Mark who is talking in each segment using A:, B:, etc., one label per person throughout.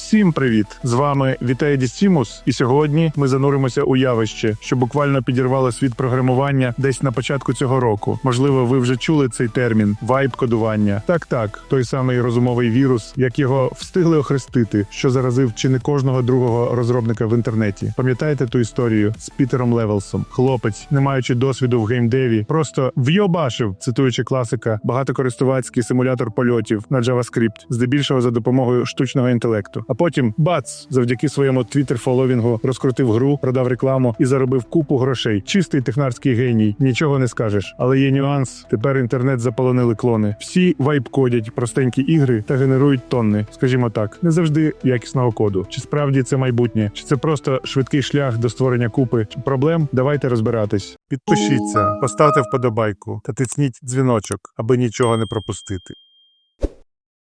A: Всім привіт! З вами Віталій Дістімус, і сьогодні ми зануримося у явище, що буквально підірвало світ програмування десь на початку цього року. Можливо, ви вже чули цей термін вайб-кодування. Так, так, той самий розумовий вірус, як його встигли охрестити, що заразив чи не кожного другого розробника в інтернеті. Пам'ятаєте ту історію з Пітером Левелсом? Хлопець, не маючи досвіду в геймдеві, просто вйобашив, цитуючи класика, багатокористувацький симулятор польотів на JavaScript, здебільшого за допомогою штучного інтелекту. А потім бац, завдяки своєму твіттер-фоловінгу розкрутив гру, продав рекламу і заробив купу грошей. Чистий технарський геній, нічого не скажеш. Але є нюанс. Тепер інтернет заполонили клони. Всі вайб-кодять простенькі ігри та генерують тонни, скажімо так, не завжди якісного коду. Чи справді це майбутнє, чи це просто швидкий шлях до створення купи проблем? Давайте розбиратись. Підпишіться, поставте вподобайку та тисніть дзвіночок, аби нічого не пропустити.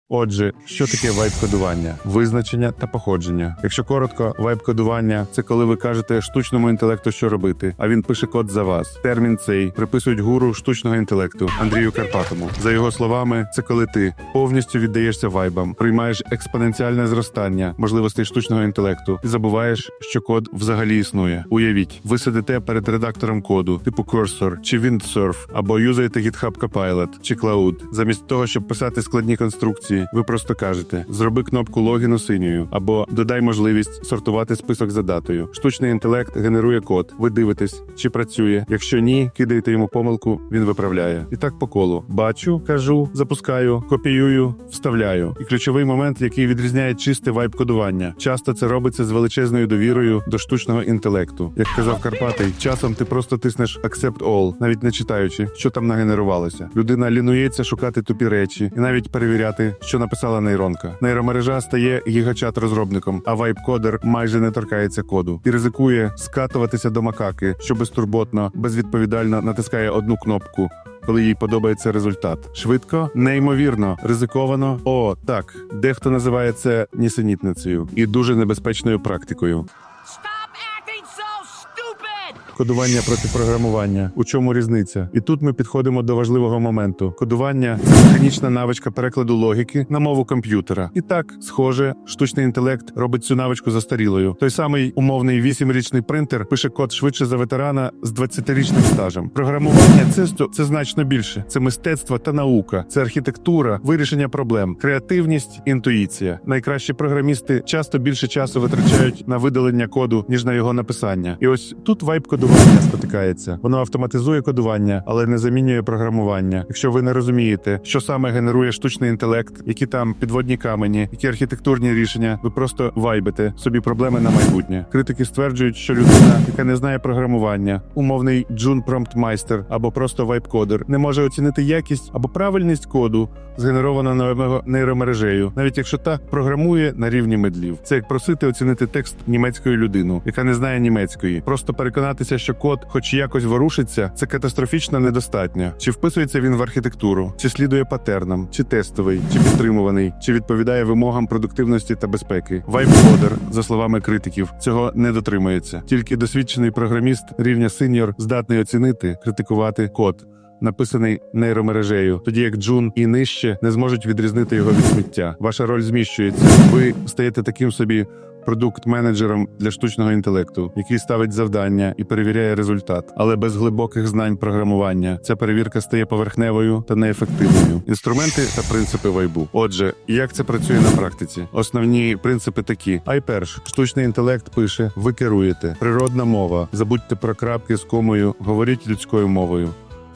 A: Отже, що таке вайб-кодування? Визначення та походження. Якщо коротко, вайб-кодування це коли ви кажете штучному інтелекту, що робити, а він пише код за вас. Термін цей приписують гуру штучного інтелекту Андрію Карпатому. За його словами, це коли ти повністю віддаєшся вайбам, приймаєш експоненціальне зростання можливостей штучного інтелекту і забуваєш, що код взагалі існує. Уявіть, ви сидите перед редактором коду, типу Cursor чи Windsurf, або юзаєте GitHub Copilot чи Cloud. Замість того, щоб писати складні конструкції, ви просто кажете: зроби кнопку логіну синьою, або додай можливість сортувати список за датою. Штучний інтелект генерує код. Ви дивитесь, чи працює. Якщо ні, кидаєте йому помилку, він виправляє. І так по колу. Бачу, кажу, запускаю, копіюю, вставляю. І ключовий момент, який відрізняє чисте вайб-кодування. Часто це робиться з величезною довірою до штучного інтелекту. Як казав Карпатий, часом ти просто тиснеш Accept All, навіть не читаючи, що там нагенерувалося. Людина лінується шукати тупі речі і навіть перевіряти, що написала нейронка. Нейромережа стає гігачат розробником, а вайб-кодер майже не торкається коду і ризикує скатуватися до макаки, що безтурботно, безвідповідально натискає одну кнопку. Коли їй подобається результат, швидко, неймовірно, ризиковано. О, так, дехто називає це нісенітницею і дуже небезпечною практикою. Кодування проти програмування. У чому різниця? І тут ми підходимо до важливого моменту. Кодування це механічна навичка перекладу логіки на мову комп'ютера. І так, схоже, штучний інтелект робить цю навичку застарілою. Той самий умовний 8-річний принтер пише код швидше за ветерана з 20-річним стажем. Програмування це це значно більше. Це мистецтво та наука, це архітектура, вирішення проблем, креативність, інтуїція. Найкращі програмісти часто більше часу витрачають на видалення коду ніж на його написання. І ось тут вайб кодування спотикається. Воно автоматизує кодування, але не замінює програмування. Якщо ви не розумієте, що саме генерує штучний інтелект, які там підводні камені, які архітектурні рішення, ви просто вайбите собі проблеми на майбутнє. Критики стверджують, що людина, яка не знає програмування, умовний джун промптмайстер або просто вайб-кодер, не може оцінити якість або правильність коду, згенерована новою нейромережею, навіть якщо та програмує на рівні медлів. Це як просити оцінити текст німецькою людину, яка не знає німецької. Просто переконатися, що код, хоч якось ворушиться, це катастрофічно недостатньо. Чи вписується він в архітектуру, чи слідує патернам, чи тестовий, чи підтримуваний, чи відповідає вимогам продуктивності та безпеки. Вайб-кодер, за словами критиків, цього не дотримується. Тільки досвідчений програміст рівня синьор здатний оцінити, критикувати код. Написаний нейромережею, тоді як Джун і нижче не зможуть відрізнити його від сміття. Ваша роль зміщується. Ви стаєте таким собі продукт-менеджером для штучного інтелекту, який ставить завдання і перевіряє результат, але без глибоких знань програмування. Ця перевірка стає поверхневою та неефективною. Інструменти та принципи вайбу. Отже, як це працює на практиці? Основні принципи такі: Айперш, штучний інтелект пише: ви керуєте, природна мова. Забудьте про крапки з комою, говоріть людською мовою.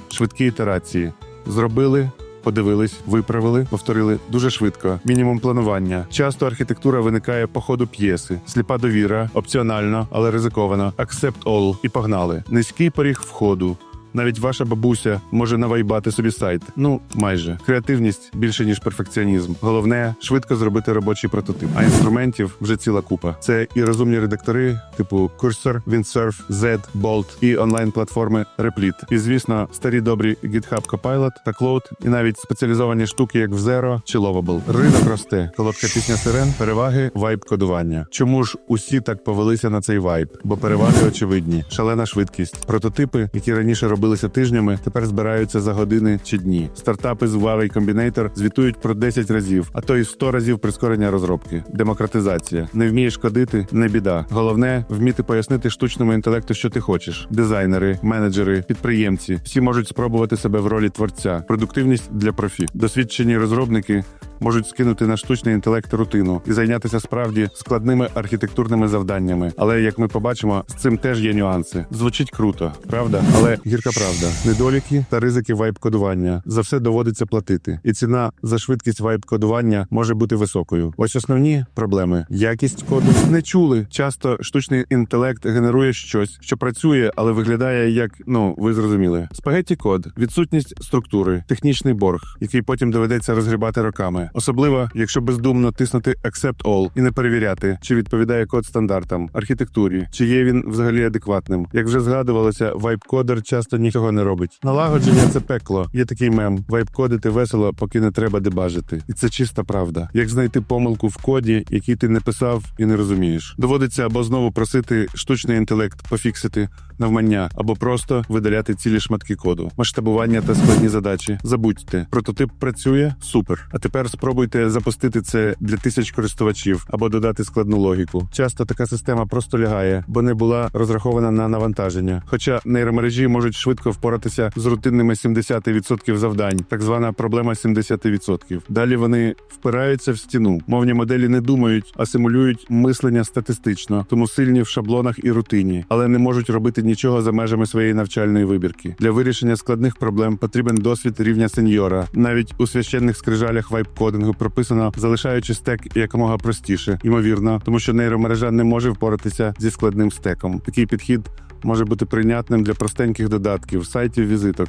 A: Швидкі ітерації. Зробили. Подивились, виправили, повторили дуже швидко. Мінімум планування. Часто архітектура виникає по ходу п'єси. Сліпа довіра, опціонально, але ризиковано. Accept all і погнали. Низький поріг входу. Навіть ваша бабуся може навайбати собі сайт. Ну, майже креативність більше ніж перфекціонізм. Головне швидко зробити робочий прототип. А інструментів вже ціла купа. Це і розумні редактори, типу Cursor, Windsurf, Z, Bolt, і онлайн-платформи Replit. І звісно, старі добрі GitHub Copilot та Cloud, і навіть спеціалізовані штуки, як в Zero чи Lovable. Ринок росте. Колодка пісня сирен, переваги, вайб кодування. Чому ж усі так повелися на цей вайб? Бо переваги очевидні, шалена швидкість, прототипи, які раніше робили робилися тижнями, тепер збираються за години чи дні. Стартапи з Huawei Combinator звітують про 10 разів, а то й 100 разів прискорення розробки. Демократизація. Не вмієш кодити, не біда. Головне вміти пояснити штучному інтелекту, що ти хочеш. Дизайнери, менеджери, підприємці всі можуть спробувати себе в ролі творця. Продуктивність для профі. Досвідчені розробники можуть скинути на штучний інтелект рутину і зайнятися справді складними архітектурними завданнями. Але як ми побачимо, з цим теж є нюанси. Звучить круто, правда? Але гірка правда. Недоліки та ризики вайп-кодування за все доводиться платити, і ціна за швидкість вайп-кодування може бути високою. Ось основні проблеми: якість коду не чули. Часто штучний інтелект генерує щось, що працює, але виглядає як ну ви зрозуміли. Спагетті код, відсутність структури, технічний борг, який потім доведеться розгрібати роками. Особливо, якщо бездумно тиснути Accept All і не перевіряти, чи відповідає код стандартам, архітектурі, чи є він взагалі адекватним. Як вже згадувалося, вайп-кодер часто нічого не робить. Налагодження це пекло. Є такий мем: вайп-кодити весело, поки не треба дебажити. І це чиста правда. Як знайти помилку в коді, який ти не писав і не розумієш. Доводиться або знову просити штучний інтелект пофіксити навмання, або просто видаляти цілі шматки коду. Масштабування та складні задачі. Забудьте, прототип працює супер. А тепер спробуйте запустити це для тисяч користувачів або додати складну логіку. Часто така система просто лягає, бо не була розрахована на навантаження. Хоча нейромережі можуть швидко впоратися з рутинними 70% завдань, так звана проблема 70%. Далі вони впираються в стіну. Мовні моделі не думають, а симулюють мислення статистично, тому сильні в шаблонах і рутині, але не можуть робити нічого за межами своєї навчальної вибірки. Для вирішення складних проблем потрібен досвід рівня сеньора. Навіть у священних скрижалях вайп-кодингу прописано, залишаючи стек якомога простіше, ймовірно, тому що нейромережа не може впоратися зі складним стеком. Такий підхід може бути прийнятним для простеньких додатків, сайтів візиток.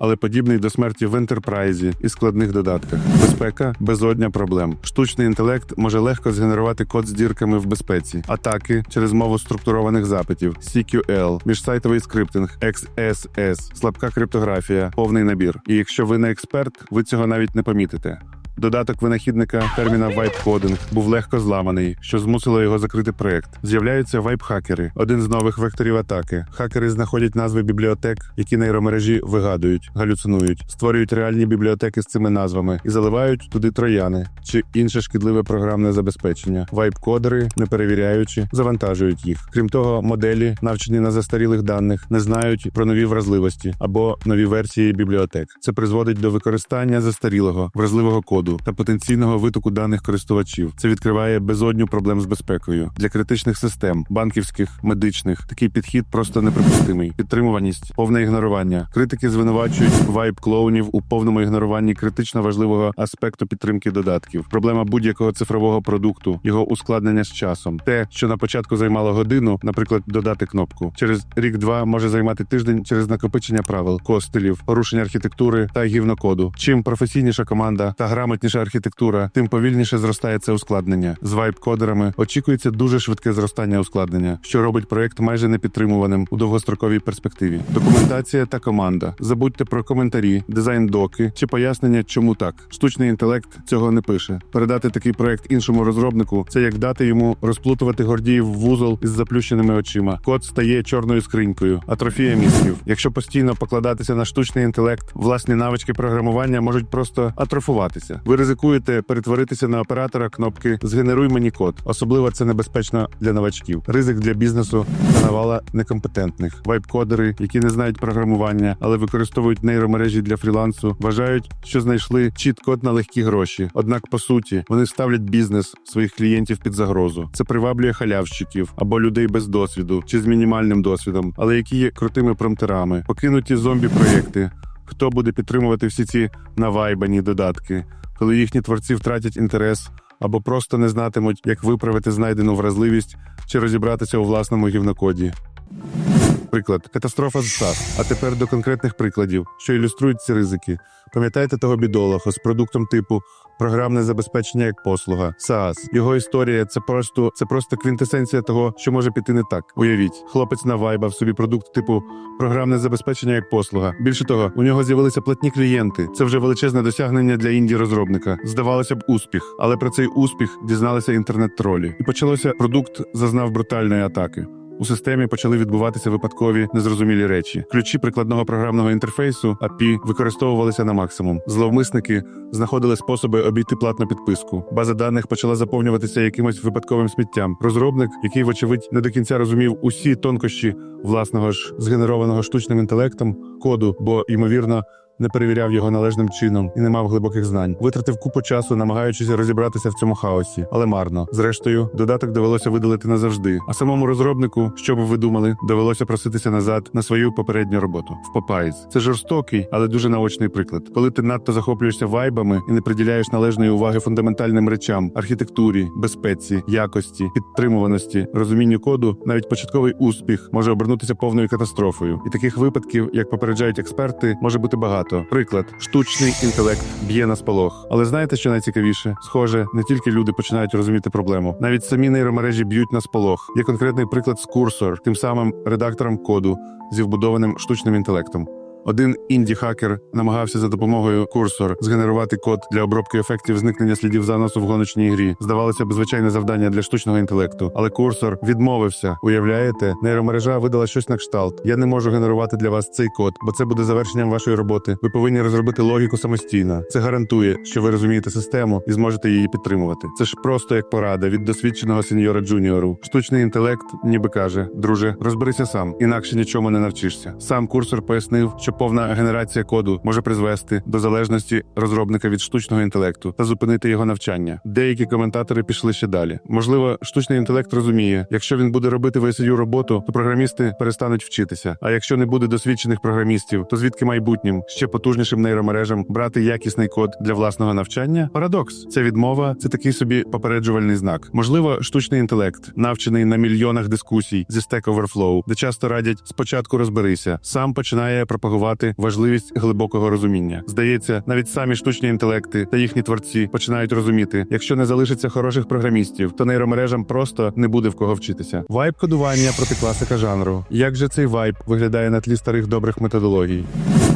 A: Але подібний до смерті в ентерпрайзі і складних додатках. Безпека безодня проблем. Штучний інтелект може легко згенерувати код з дірками в безпеці, атаки через мову структурованих запитів, CQL, міжсайтовий скриптинг, XSS, слабка криптографія, повний набір. І якщо ви не експерт, ви цього навіть не помітите. Додаток винахідника терміна вайп-кодинг був легко зламаний, що змусило його закрити проект. З'являються вайп-хакери, один з нових векторів атаки. Хакери знаходять назви бібліотек, які нейромережі вигадують, галюцинують, створюють реальні бібліотеки з цими назвами і заливають туди трояни чи інше шкідливе програмне забезпечення. Вайп-кодери, не перевіряючи, завантажують їх. Крім того, моделі, навчені на застарілих даних, не знають про нові вразливості або нові версії бібліотек. Це призводить до використання застарілого вразливого коду та потенційного витоку даних користувачів. Це відкриває безодню проблем з безпекою для критичних систем, банківських, медичних. Такий підхід просто неприпустимий. Підтримуваність, повне ігнорування. Критики звинувачують вайп клоунів у повному ігноруванні критично важливого аспекту підтримки додатків. Проблема будь-якого цифрового продукту, його ускладнення з часом. Те, що на початку займало годину, наприклад, додати кнопку, через рік-два може займати тиждень через накопичення правил, костелів, порушення архітектури та гівнокоду. Чим професійніша команда та грамотніша архітектура, тим повільніше зростає це ускладнення. З вайп-кодерами очікується дуже швидке зростання ускладнення, що робить проект майже непідтримуваним у довгостроковій перспективі. Документація та команда. Забудьте про коментарі, дизайн-доки чи пояснення, чому так. Штучний інтелект цього не пише. Передати такий проект іншому розробнику це як дати йому розплутувати гордіїв вузол із заплющеними очима. Код стає чорною скринькою, атрофія мізків. Якщо постійно покладатися на штучний інтелект, власні навички програмування можуть просто атрофуватися. Ви ризикуєте перетворитися на оператора кнопки Згенеруй мені код. Особливо це небезпечно для новачків. Ризик для бізнесу навала некомпетентних. Вайп-кодери, які не знають програмування, але використовують нейромережі для фрілансу, вважають, що знайшли чіт-код на легкі гроші. Однак, по суті, вони ставлять бізнес своїх клієнтів під загрозу. Це приваблює халявщиків або людей без досвіду чи з мінімальним досвідом, але які є крутими промтерами, покинуті зомбі-проєкти. Хто буде підтримувати всі ці навайбані додатки, коли їхні творці втратять інтерес або просто не знатимуть, як виправити знайдену вразливість чи розібратися у власному гівнокоді. Приклад катастрофа з САС. А тепер до конкретних прикладів, що ілюструють ці ризики. Пам'ятаєте того бідолага з продуктом типу програмне забезпечення як послуга SaaS. Його історія це просто це просто квінтесенція того, що може піти не так. Уявіть, хлопець навайбав собі продукт типу програмне забезпечення як послуга. Більше того, у нього з'явилися платні клієнти. Це вже величезне досягнення для інді розробника. Здавалося б, успіх, але про цей успіх дізналися інтернет-тролі. І почалося продукт зазнав брутальної атаки. У системі почали відбуватися випадкові незрозумілі речі. Ключі прикладного програмного інтерфейсу API використовувалися на максимум. Зловмисники знаходили способи обійти платну підписку. База даних почала заповнюватися якимось випадковим сміттям. Розробник, який, вочевидь, не до кінця розумів усі тонкощі власного ж згенерованого штучним інтелектом коду, бо ймовірно. Не перевіряв його належним чином і не мав глибоких знань. Витратив купу часу, намагаючись розібратися в цьому хаосі, але марно. Зрештою, додаток довелося видалити назавжди. А самому розробнику, що б ви думали, довелося проситися назад на свою попередню роботу в Popeyes. Це жорстокий, але дуже наочний приклад. Коли ти надто захоплюєшся вайбами і не приділяєш належної уваги фундаментальним речам, архітектурі, безпеці, якості, підтримуваності, розумінню коду, навіть початковий успіх може обернутися повною катастрофою. І таких випадків, як попереджають експерти, може бути багато. Приклад: штучний інтелект б'є на сполох. Але знаєте, що найцікавіше? Схоже, не тільки люди починають розуміти проблему, навіть самі нейромережі б'ють на сполох. Є конкретний приклад з курсор, тим самим редактором коду зі вбудованим штучним інтелектом. Один інді-хакер намагався за допомогою курсор згенерувати код для обробки ефектів зникнення слідів заносу в гоночній грі. Здавалося б, звичайне завдання для штучного інтелекту, але курсор відмовився. Уявляєте, нейромережа видала щось на кшталт. Я не можу генерувати для вас цей код, бо це буде завершенням вашої роботи. Ви повинні розробити логіку самостійно. Це гарантує, що ви розумієте систему і зможете її підтримувати. Це ж просто як порада від досвідченого сеньора джуніору. Штучний інтелект ніби каже: друже, розберися сам, інакше нічому не навчишся. Сам курсор пояснив, що повна генерація коду може призвести до залежності розробника від штучного інтелекту та зупинити його навчання. Деякі коментатори пішли ще далі. Можливо, штучний інтелект розуміє, якщо він буде робити весію роботу, то програмісти перестануть вчитися. А якщо не буде досвідчених програмістів, то звідки майбутнім ще потужнішим нейромережам брати якісний код для власного навчання? Парадокс. Ця відмова це такий собі попереджувальний знак. Можливо, штучний інтелект, навчений на мільйонах дискусій зі Stack Overflow, де часто радять спочатку розберися, сам починає пропагувати важливість глибокого розуміння. Здається, навіть самі штучні інтелекти та їхні творці починають розуміти, якщо не залишиться хороших програмістів, то нейромережам просто не буде в кого вчитися. Вайб кодування проти класика жанру. Як же цей вайб виглядає на тлі старих добрих методологій?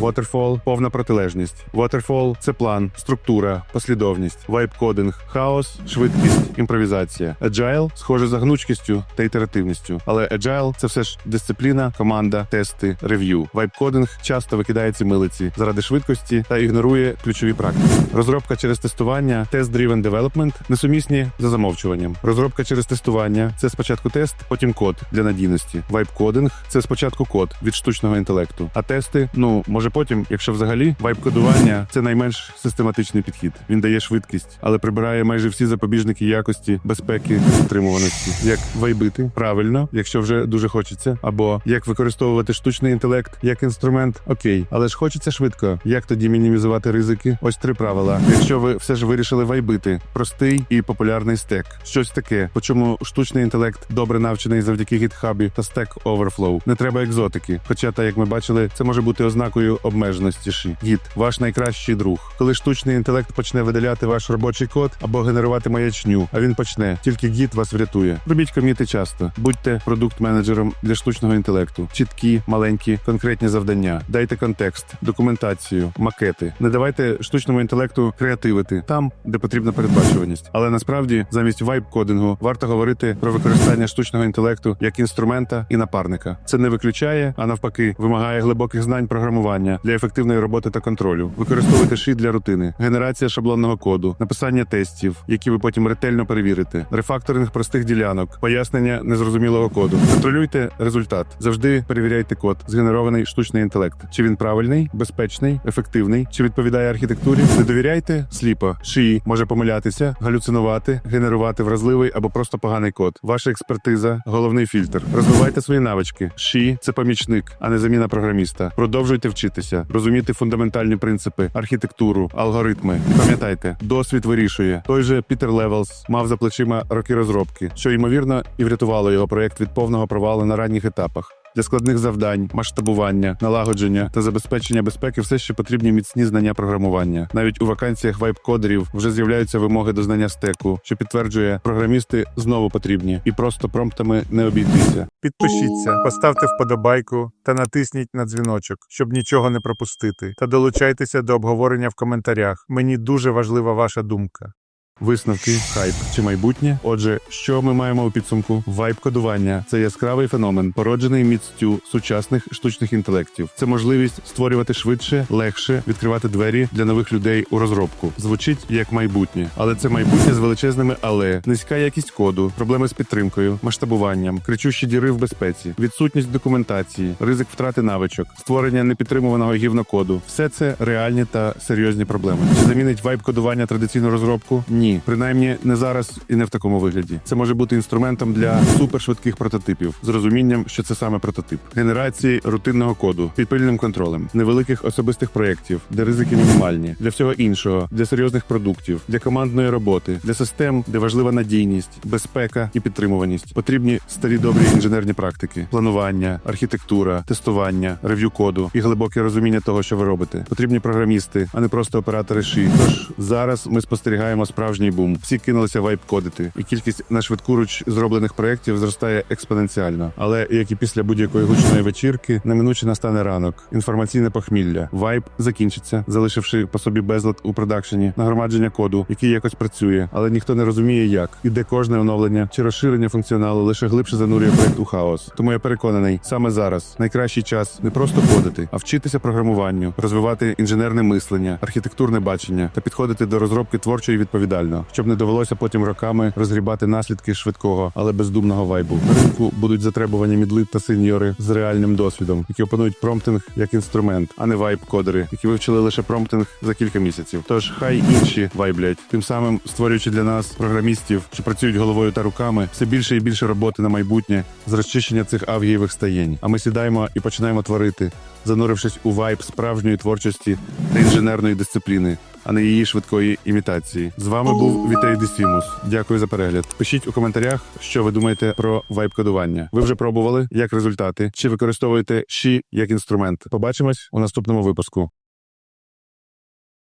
A: Waterfall – повна протилежність. Waterfall – це план, структура, послідовність, вайб-кодинг, хаос, швидкість, імпровізація. Agile – схоже за гнучкістю та ітеративністю. Але Agile – це все ж дисципліна, команда, тести, рев'ю. Вайб-кодинг часто викидає ці милиці заради швидкості та ігнорує ключові практики. Розробка через тестування, тест-driven development несумісні за замовчуванням. Розробка через тестування це спочатку тест, потім код для надійності. Вайб-кодинг це спочатку код від штучного інтелекту. А тести, ну може потім, якщо взагалі вайб-кодування це найменш систематичний підхід. Він дає швидкість, але прибирає майже всі запобіжники якості, безпеки, підтримуваності. Як вайбити правильно, якщо вже дуже хочеться, або як використовувати штучний інтелект як інструмент, окей, але ж хочеться швидко. Як тоді мінімізувати ризики? Ось три правила. Якщо ви все ж вирішили вайбити, простий і популярний стек, щось таке, по чому штучний інтелект добре навчений завдяки GitHub та Stack Overflow. Не треба екзотики. Хоча, та як ми бачили, це може бути ознакою обмеженості. Гіт, ваш найкращий друг. Коли штучний інтелект почне видаляти ваш робочий код або генерувати маячню, а він почне, тільки гіт вас врятує. Робіть коміти часто, будьте продукт-менеджером для штучного інтелекту. Чіткі, маленькі, конкретні завдання. Дайте контекст, документацію, макети. Не давайте штучному інтелекту креативити там, де потрібна передбачуваність. Але насправді замість вайб-кодингу варто говорити про використання штучного інтелекту як інструмента і напарника. Це не виключає, а навпаки, вимагає глибоких знань програмування для ефективної роботи та контролю. Використовуйте шит для рутини, генерація шаблонного коду, написання тестів, які ви потім ретельно перевірите, рефакторинг простих ділянок, пояснення незрозумілого коду. Контролюйте результат. Завжди перевіряйте код, згенерований штучний інтелект. Чи він правильний, безпечний, ефективний, чи відповідає архітектурі? Не довіряйте сліпо. Шиї може помилятися, галюцинувати, генерувати вразливий або просто поганий код. Ваша експертиза головний фільтр. Розвивайте свої навички. Ші це помічник, а не заміна програміста. Продовжуйте вчитися, розуміти фундаментальні принципи, архітектуру, алгоритми. Пам'ятайте, досвід вирішує. Той же Пітер Левелс мав за плечима роки розробки, що ймовірно і врятувало його проект від повного провалу на ранніх етапах. Для складних завдань, масштабування, налагодження та забезпечення безпеки все ще потрібні міцні знання програмування. Навіть у вакансіях вайб-кодерів вже з'являються вимоги до знання стеку, що підтверджує, програмісти знову потрібні і просто промптами не обійтися. Підпишіться, поставте вподобайку та натисніть на дзвіночок, щоб нічого не пропустити. Та долучайтеся до обговорення в коментарях. Мені дуже важлива ваша думка. Висновки, хайп чи майбутнє. Отже, що ми маємо у підсумку? Вайб-кодування це яскравий феномен, породжений міцтю сучасних штучних інтелектів. Це можливість створювати швидше, легше, відкривати двері для нових людей у розробку. Звучить як майбутнє, але це майбутнє з величезними але низька якість коду, проблеми з підтримкою, масштабуванням, кричущі діри в безпеці, відсутність документації, ризик втрати навичок, створення непідтримуваного гівнокоду. Все це реальні та серйозні проблеми. Чи замінить вайб-кодування традиційну розробку? Ні, принаймні не зараз і не в такому вигляді. Це може бути інструментом для супершвидких прототипів з розумінням, що це саме прототип, генерації рутинного коду під пильним контролем, невеликих особистих проєктів, де ризики мінімальні, для всього іншого, для серйозних продуктів, для командної роботи, для систем, де важлива надійність, безпека і підтримуваність. Потрібні старі добрі інженерні практики, планування, архітектура, тестування, рев'ю коду і глибоке розуміння того, що ви робите. Потрібні програмісти, а не просто оператори ши. Тож зараз ми спостерігаємо справжній бум. Всі кинулися вайп-кодити, і кількість на швидкуруч зроблених проєктів зростає експоненціально. Але як і після будь-якої гучної вечірки, неминуче настане ранок. Інформаційне похмілля. Вайп закінчиться, залишивши по собі безлад у продакшені, нагромадження коду, який якось працює, але ніхто не розуміє, як і де кожне оновлення чи розширення функціоналу лише глибше занурює проект у хаос. Тому я переконаний, саме зараз найкращий час не просто кодити, а вчитися програмуванню, розвивати інженерне мислення, архітектурне бачення та підходити до розробки творчо і відповідально, щоб не довелося потім роками розгрібати наслідки швидкого, але бездумного вайбу. На ринку будуть затребувані мідли та сеньори з реальним досвідом, які опанують промптинг як інструмент, а не вайб-кодери, які вивчили лише промптинг за кілька місяців. Тож хай інші вайблять, тим самим створюючи для нас програмістів, що працюють головою та руками, все більше і більше роботи на майбутнє з розчищення цих авгієвих стаєнь. А ми сідаємо і починаємо творити, занурившись у вайб справжньої творчості та інженерної дисципліни. А не її швидкої імітації. З вами був Вітей Десімус. Дякую за перегляд. Пишіть у коментарях, що ви думаєте про вайб-кодування. Ви вже пробували як результати, чи використовуєте ші як інструмент. Побачимось у наступному випуску.